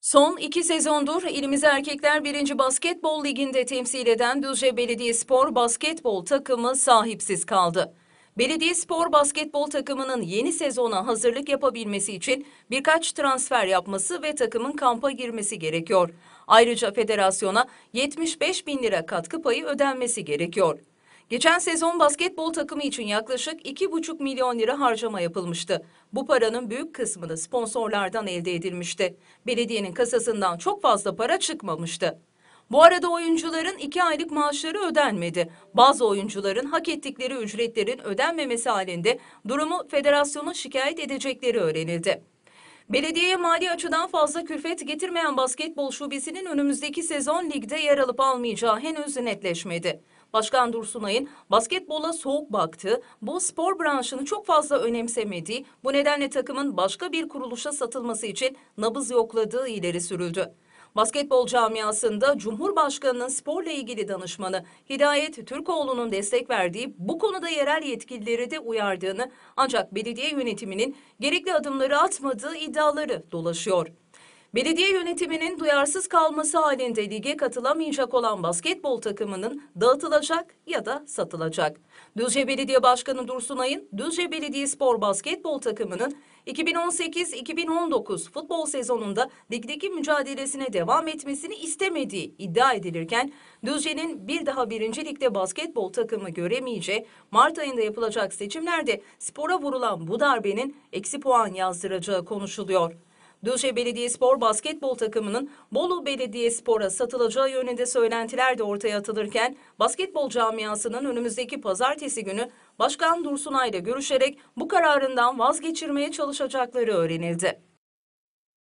Son iki sezondur ilimizi erkekler 1. Basketbol Ligi'nde temsil eden Düzce Belediyespor basketbol takımı sahipsiz kaldı. Belediyespor basketbol takımının yeni sezona hazırlık yapabilmesi için birkaç transfer yapması ve takımın kampa girmesi gerekiyor. Ayrıca federasyona 75 bin lira katkı payı ödenmesi gerekiyor. Geçen sezon basketbol takımı için yaklaşık 2,5 milyon lira harcama yapılmıştı. Bu paranın büyük kısmını sponsorlardan elde edilmişti. Belediyenin kasasından çok fazla para çıkmamıştı. Bu arada oyuncuların iki aylık maaşları ödenmedi. Bazı oyuncuların hak ettikleri ücretlerin ödenmemesi halinde durumu federasyona şikayet edecekleri öğrenildi. Belediyeye mali açıdan fazla külfet getirmeyen basketbol şubesinin önümüzdeki sezon ligde yer alıp almayacağı henüz netleşmedi. Başkan Dursunay'ın basketbola soğuk baktığı, bu spor branşını çok fazla önemsemediği, bu nedenle takımın başka bir kuruluşa satılması için nabız yokladığı ileri sürüldü. Basketbol camiasında Cumhurbaşkanı'nın sporla ilgili danışmanı Hidayet Türkoğlu'nun destek verdiği bu konuda yerel yetkilileri de uyardığını ancak belediye yönetiminin gerekli adımları atmadığı iddiaları dolaşıyor. Belediye yönetiminin duyarsız kalması halinde lige katılamayacak olan basketbol takımının dağıtılacak ya da satılacak. Düzce Belediye Başkanı Dursunay'ın Düzce Belediyespor basketbol takımının 2018-2019 futbol sezonunda ligdeki mücadelesine devam etmesini istemediği iddia edilirken Düzce'nin bir daha birinci ligde basketbol takımı göremeyeceği Mart ayında yapılacak seçimlerde spora vurulan bu darbenin eksi puan yazdıracağı konuşuluyor. Düzce Belediyespor basketbol takımının Bolu Belediyespor'a satılacağı yönünde söylentiler de ortaya atılırken basketbol camiasının önümüzdeki pazartesi günü Başkan Dursunay ile görüşerek bu kararından vazgeçirmeye çalışacakları öğrenildi.